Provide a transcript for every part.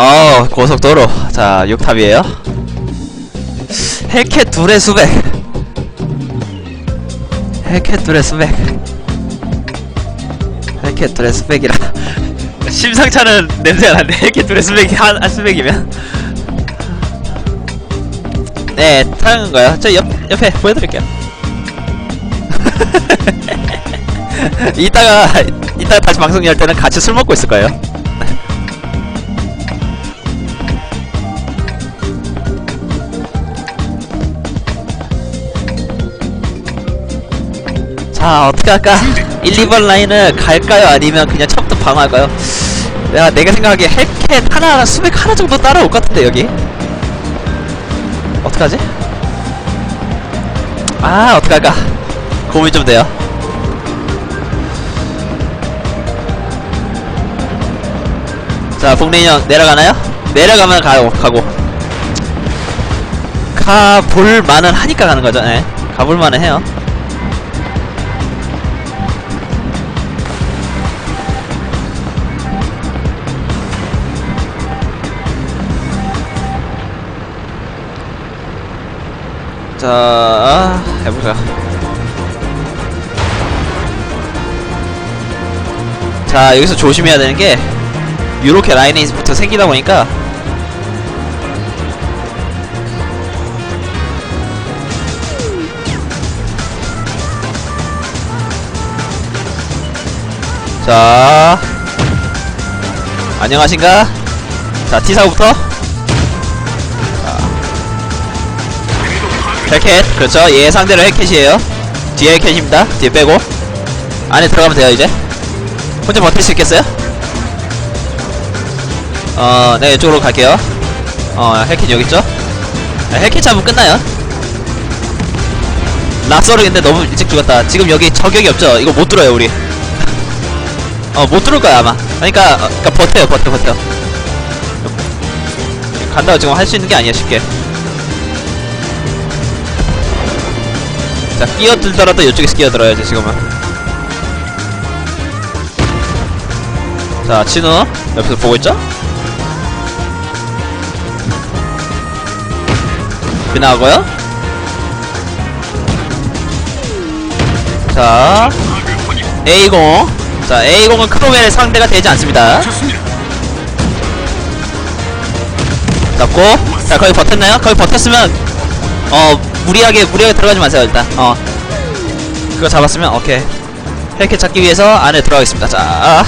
어 고속도로. 자 6탑이에요. 헬켓 둘의 수백. 헬켓 둘의 수백. 헬켓 둘의 수백이라. 심상찮은 냄새가 나는데 헬켓 둘의 수백이 한, 한 수백이면. 네 타는 거요. 저 옆, 옆에 보여드릴게요. 이따가 이따가 다시 방송 열 때는 같이 술 먹고 있을 거예요 자 어떻게 할까? 1, 2번 라인을 갈까요? 아니면 그냥 처음부터 방어할까요? 내가 내가 생각하기에 헬켓 하나 수백 하나 정도 따라올 것 같은데 여기 어떡하지? 아 어떡할까 고민 좀 돼요 자 복레인형 내려가나요? 내려가면 가고 가고 가볼 만은 하니까 가는 거죠 예 가볼 만은 해요 자 해보자. 자 여기서 조심해야 되는 게 요렇게 라인에 부터 생기다 보니까 자 안녕하신가? 자 T사고부터 헬켓 그렇죠 얘 상대로 헬켓이에요 뒤에 헬켓입니다 뒤에 빼고 안에 들어가면 돼요 이제 혼자 버틸 수 있겠어요? 어, 네, 이쪽으로 갈게요. 어, 헬켓 여기 있죠? 네, 헬켓 잡으면 끝나요. 락서르 근데 너무 일찍 죽었다. 지금 여기 저격이 없죠? 이거 못 들어요, 우리. 어, 못 들을 거야, 아마. 그러니까, 어, 그러니까 버텨요, 버텨, 버텨. 간다고 지금 할 수 있는 게 아니야, 쉽게. 자, 끼어들더라도 이쪽에서 끼어들어야지, 지금은. 자, 진우. 옆에서 보고 있죠? 지나고요. 자, A0. 자, A0은 크로멜의 상대가 되지 않습니다. 잡고, 자, 거기 버텼나요? 거기 버텼으면, 어, 무리하게, 무리하게 들어가지 마세요, 일단. 어. 그거 잡았으면, 오케이. 헬켓 찾기 위해서 안에 들어가겠습니다. 자,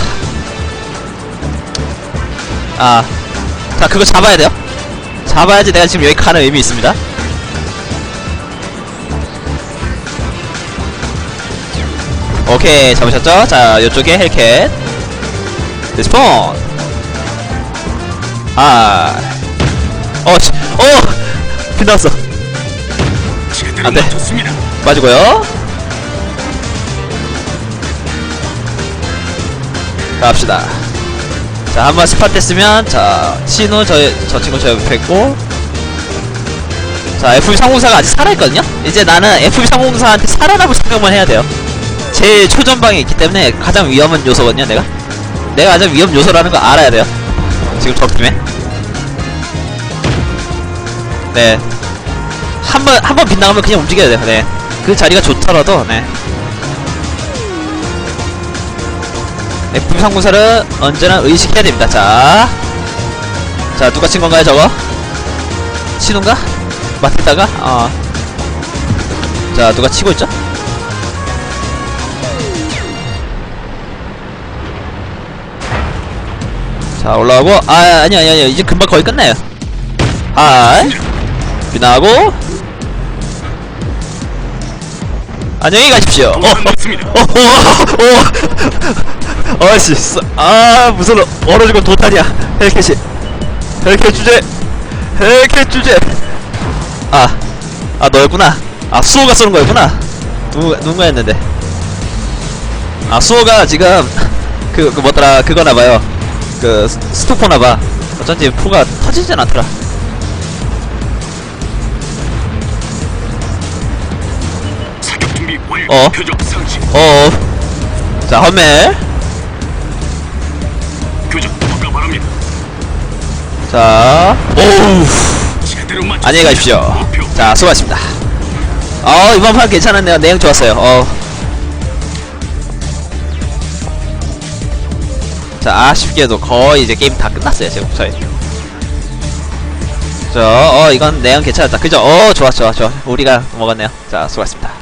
아. 자, 그거 잡아야 돼요. 잡아야지 내가 지금 여기 가는 의미 있습니다. 오케이 잡으셨죠? 자 요쪽에 헬켓 리스폰 아 어, 치, 어! 빛났어 안 돼. 맞고요. 갑시다. 자 한번 스팟 됐으면 자 신우 저, 저 친구 저 옆에 있고. 자 FB 상공사가 아직 살아있거든요? 이제 나는 FB 상공사한테 살아남을 생각만 해야 돼요. 제일 초전방에 있기 때문에 가장 위험한 요소거든요 내가. 내가 가장 위험 요소라는 거 알아야 돼요. 지금 적팀에. 네 한 번 한 번 빗나가면 그냥 움직여야 돼요. 네그 자리가 좋더라도 네. FB 상공사를 언제나 의식해야 됩니다. 자. 자 누가 친 건가요 저거? 신우인가? 맞다가? 어. 자 누가 치고 있죠? 자 올라가고. 아 아니 아니 아니 이제 금방 거의 끝나요. 하이 비나고 안녕히 가십시오. 어, 어, 어, 어, 어, 어, 어씨, 아 무슨 얼어지고 도탄이야. 헬켓이. 헬켓 주제. 헬켓 주제. 아, 아 너였구나. 아 수호가 쏘는 거였구나. 누구 누군가였는데? 아 수호가 지금 그, 그 뭐더라? 그거나봐요. 그 스- 스토퍼나봐. 어쩐지 포가 터지진 않더라 어? 표적 상시. 어어 자 허가 바랍니다. 자, 오우. 제대로 맞. 안녕히 가십시오. 목표 자, 수고하셨습니다. 어, 이번 판 괜찮았네요. 내용 좋았어요. 어. 자, 아쉽게도 거의 이제 게임 다 끝났어요, 지금 저희. 저, 어, 이건 내용 괜찮았다. 그죠? 어, 좋아, 좋아, 좋아. 우리가 먹었네요. 자, 수고하셨습니다.